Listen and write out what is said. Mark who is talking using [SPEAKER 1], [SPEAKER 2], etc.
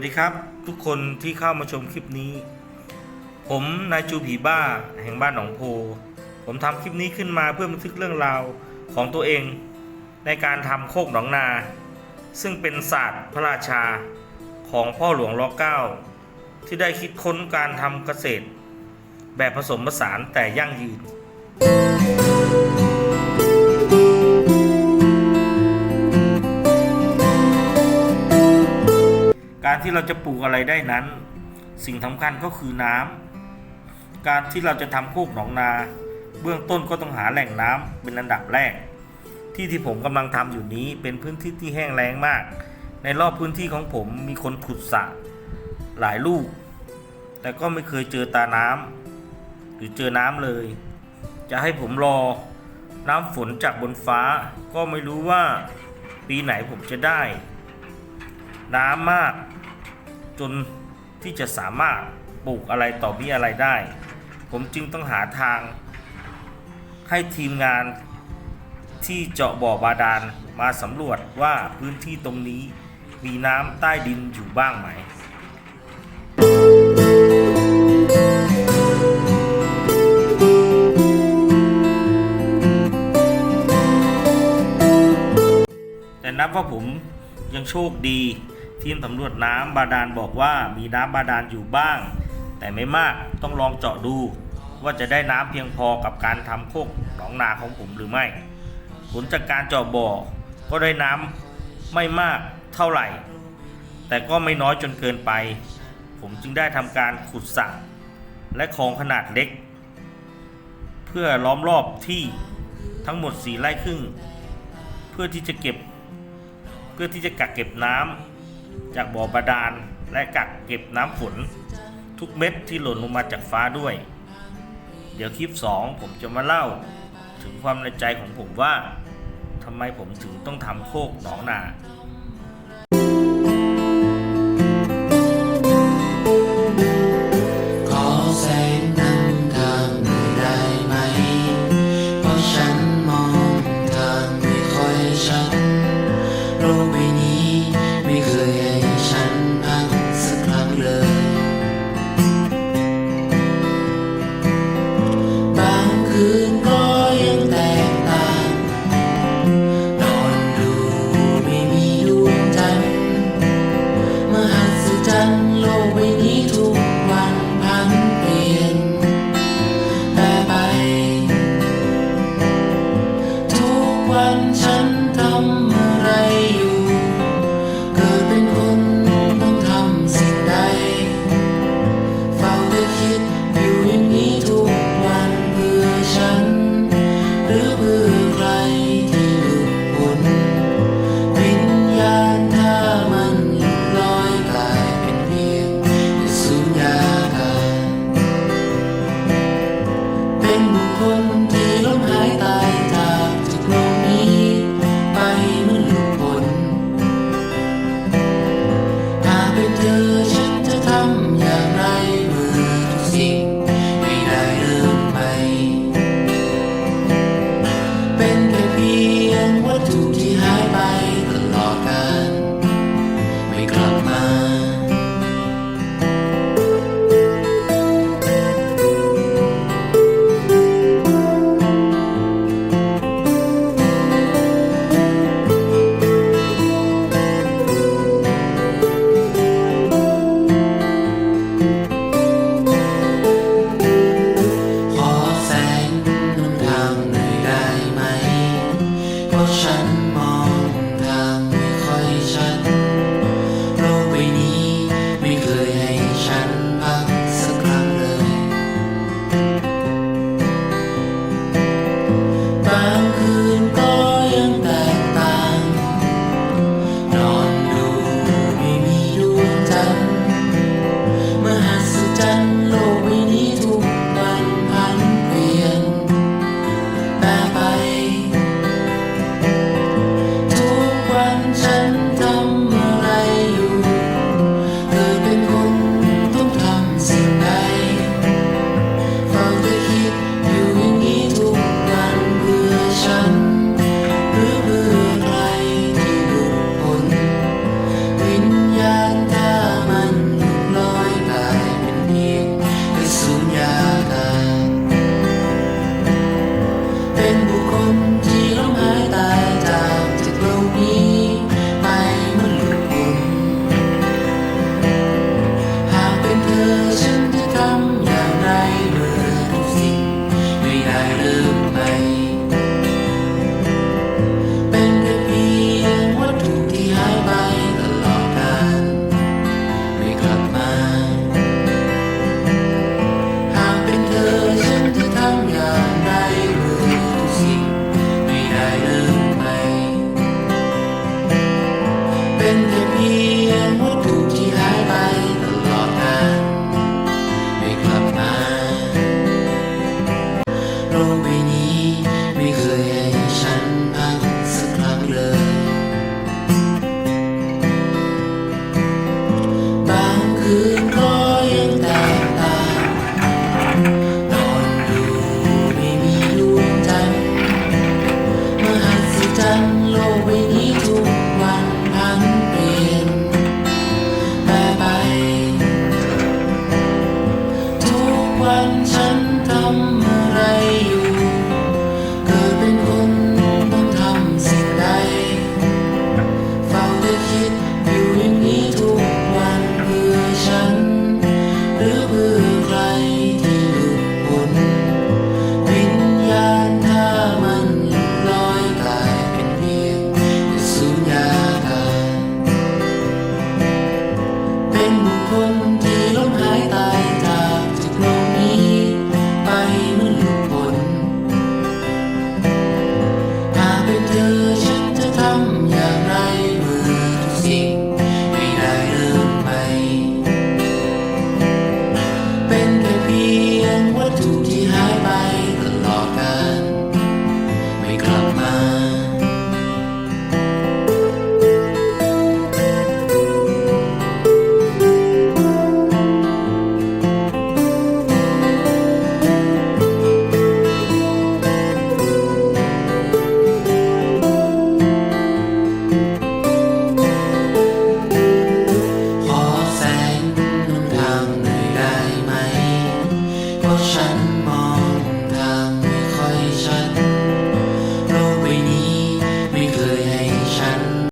[SPEAKER 1] วัสดีครับ ทุกคนที่เข้ามาชมคลิปนี้ ผมนายจูผีบ้าแห่งบ้านหนองโพ ผมทำคลิปนี้ขึ้นมาเพื่อบันทึกเรื่องราวของตัวเอง ในการทำโคกหนองนา ซึ่งเป็นศาสตร์พระราชาของพ่อหลวงรอเก้าที่ได้คิดค้นการทำเกษตร แบบผสมผสานแต่ยั่งยืน การที่เราจะปลูกอะไรได้นั้น สิ่งสำคัญก็คือน้ำการที่เราจะทำโคกหนองนา เบื้องต้นก็ต้องหาแหล่งน้ำเป็นอันดับแรก ที่ที่ผมกำลังทำอยู่นี้เป็นพื้นที่ที่แห้งแล้งมาก ในรอบพื้นที่ของผมมีคนขุดสระหลายลูก แต่ก็ไม่เคยเจอตาน้ำหรือเจอน้ำเลย จะให้ผมรอน้ำฝนจากบนฟ้า ก็ไม่รู้ว่าปีไหนผมจะได้ น้ำมาก จนที่จะสามารถปลูกอะไรต่อมีอะไรได้ ผมจึงต้องหาทาง ให้ทีมงานที่เจาะบ่อบาดาลมาสำรวจว่าพื้นที่ตรงนี้มีน้ำใต้ดินอยู่บ้างไหมแต่นับว่าผมยังโชคดี ทีมสำรวจน้ำบาดาลบอกว่ามีน้ำบาดาลอยู่บ้าง แต่ไม่มากต้องลองเจาะดู ว่าจะได้น้ำเพียงพอกับการทำโคกหนองนาของผมหรือไม่ ผลจากการเจาะบ่อก็ได้น้ำไม่มากเท่าไหร่ แต่ก็ไม่น้อยจนเกินไป ผมจึงได้ทำการขุดสระและคลองขนาดเล็ก เพื่อล้อมรอบที่ทั้งหมดสีไร่ครึ่ง เพื่อที่จะเก็บ เพื่อที่จะกักเก็บน้ำ จากบ่อบาดาลและกักเก็บน้ำฝน ทุกเม็ดที่หล่นลงมาจากฟ้าด้วย เดี๋ยวคลิป 2 ผมจะมาเล่า ถึงความในใจของผมว่าทำไมผมถึงต้องทำโคกหนองนา
[SPEAKER 2] เพียงวัตถุที่หา